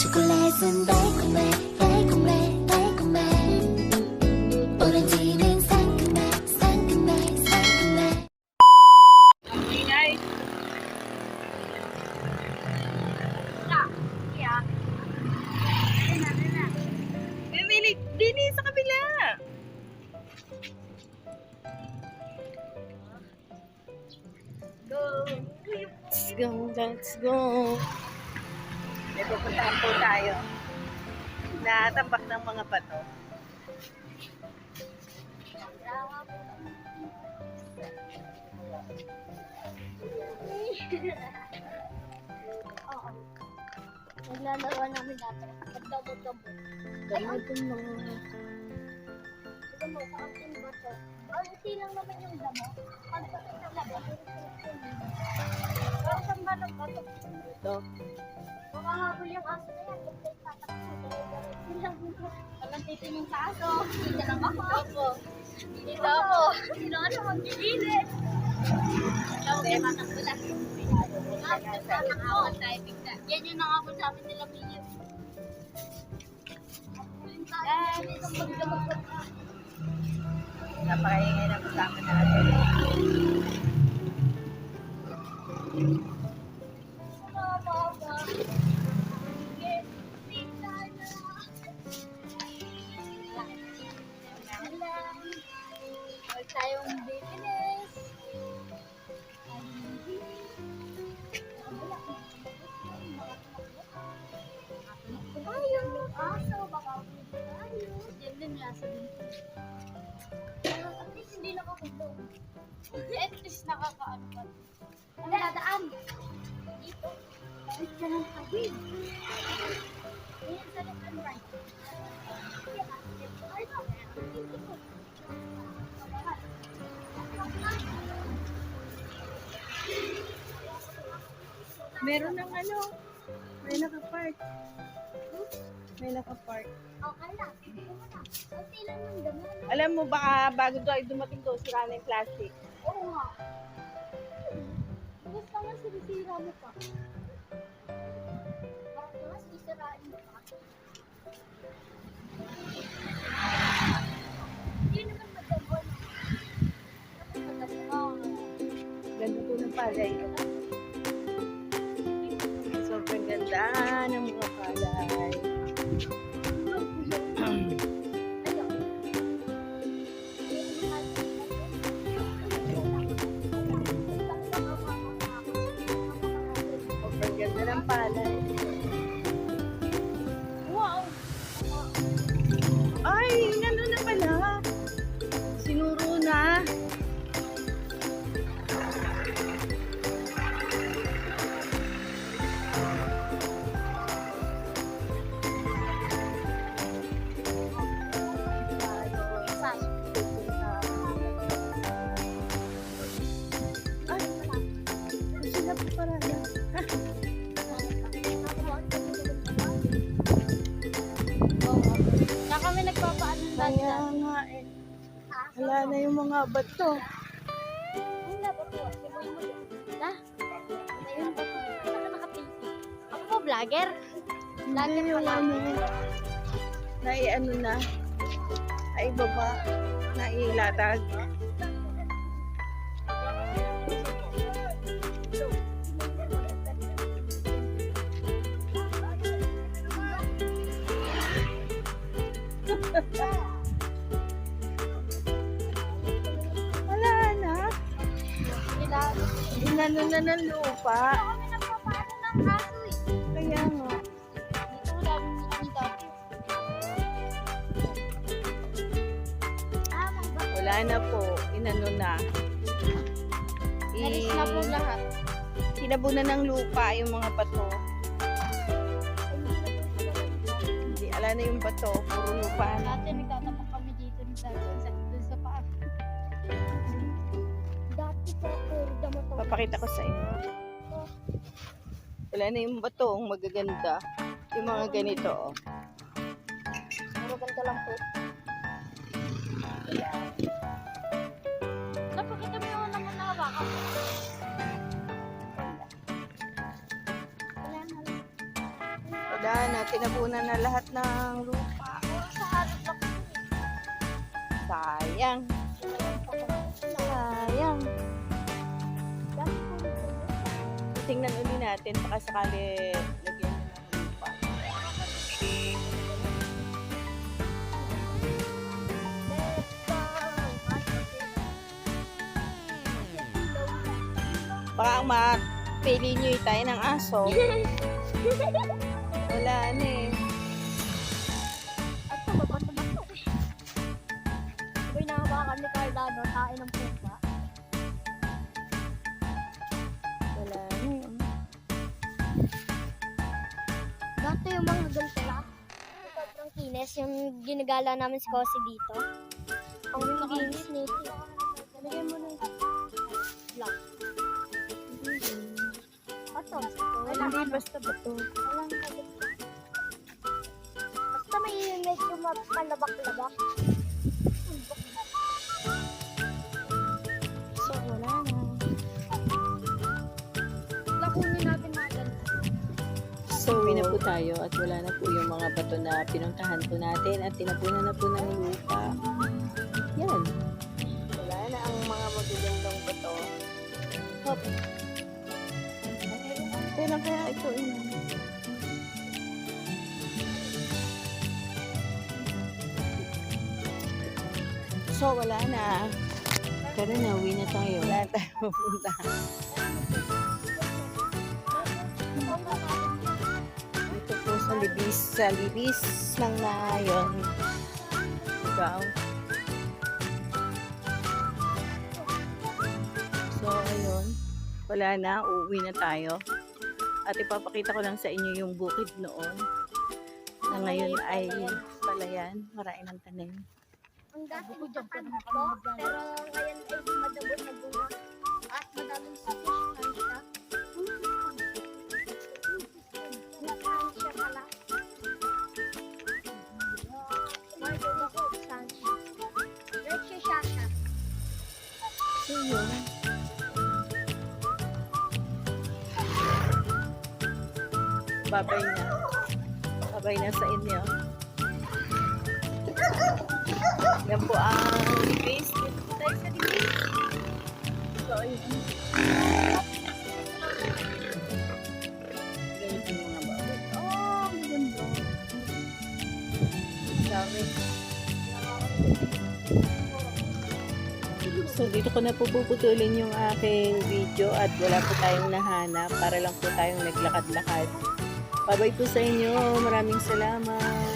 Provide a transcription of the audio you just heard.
초콜릿은 달콤해 달콤해 달콤해 오렌지는 상큼해 상큼해 상큼해 Ingay. Bumili, dini sa kabila. Go. Let's go, let's go. Pupuntahan po tayo. Natambak ng mga bato. Oo. Naglalaro namin dati. Nagdamo-damo. Damo-damo. Ito mo, kaunting bato. Kaunti lang naman yung damo. Pag bato sa labas, Parang bato. Ito. Makahabol yung aso na yan. Walang titingin sa aso. Dito lang ako. Ako. Dito ako. Sino ano magbibili? Ikaw kaya matakbo lang. Nakakawal tayo bigla. Yan yung nakabol sa amin nila Mio. Yan, itong magdamag Napakaingay na kasama natin. Diyan din at least hindi nakakundong. At least nakakaano pa. Ang dadaan. Dito. Dito ng tawid. Ayan sa left and right. Meron ng ano, may nakapark. May nakapark. Okay na. Kunti lang ng damo. Alam mo ba, bago tayo dumating doon, sira na yung plastic. Oo nga. Basta nga sinisira mo pa. Bakit nga sisirain mo pa? Nagpapaano ng Kaya nga eh. Wala na yung mga bato. Wala ba po? Simuin mo yun. Ha? Ayun ba? Saka naka-PC. Ako po, vlogger. Hindi yung ano, nai-ano na, naibaba, nailatag. Wala na. Inano na ng lupa. Eh. Kaya nga. Ah, Wala na po. Inano na. Nalis na po lahat. Tinabunan ng lupa yung mga bato. Hindi, ala na yung bato. Puro lupa na. Dati nagtatapak kami dito ng dati sa dun sa paa. Dati ako damo to. Papakita ko sa inyo. Wala na yung bato. Ang magaganda. Yung mga ganito, oh. Puro ganito lang po. Wala na, lahat ng lupa. Sayang. Sayang. Tingnan uli natin, baka sakali lagyan ng lupa. Baka ang mapili nyo tayo ng aso. Wala na eh. At ito, babato-bato. Sabay nakabakan ni Cardano, tain ng pusa. Wala na eh. Dati yung mga gantala. Sobrang kinis. Yung ginagala namin si Kosi dito. Ang kinis nito. Lagyan mo ng black. Ato. Wala. Hindi basta ba to? Medyo mapalabak-labak. So, wala na. Lakunin natin mga. So, uwi na po tayo at wala na po yung mga bato na pinuntahan po natin at tinapunan na po ng lupa. Yan. Wala na ang mga magagandang bato. Hop. Kailan kaya ito ina? So, wala na. Tara na, uwi na tayo. Wala na tayo mapunta. Ito po sa libis, sa libis ng nayon. Ikaw. So, ayun. Wala na, uuwi na tayo. At ipapakita ko lang sa inyo yung bukid noon. Na ngayon ay palayan. Marami ng tanim. Ang dati ko dyan po, pero ngayon ay madabot na bunga. At madaming fish na siya. Sustansya pala. Margo na po, sustansya. Rich siya siya. So, yun. Babay na. Babay na sa inyo. Yan po ang libis. Dito tayo sa libis. So, ayun. Ganito mga. Oh, ang ganda. Dami. So, dito ko na po puputulin yung aking video at wala po tayong nahanap para lang po tayong naglakad-lakad. Bye-bye po sa inyo. Maraming salamat.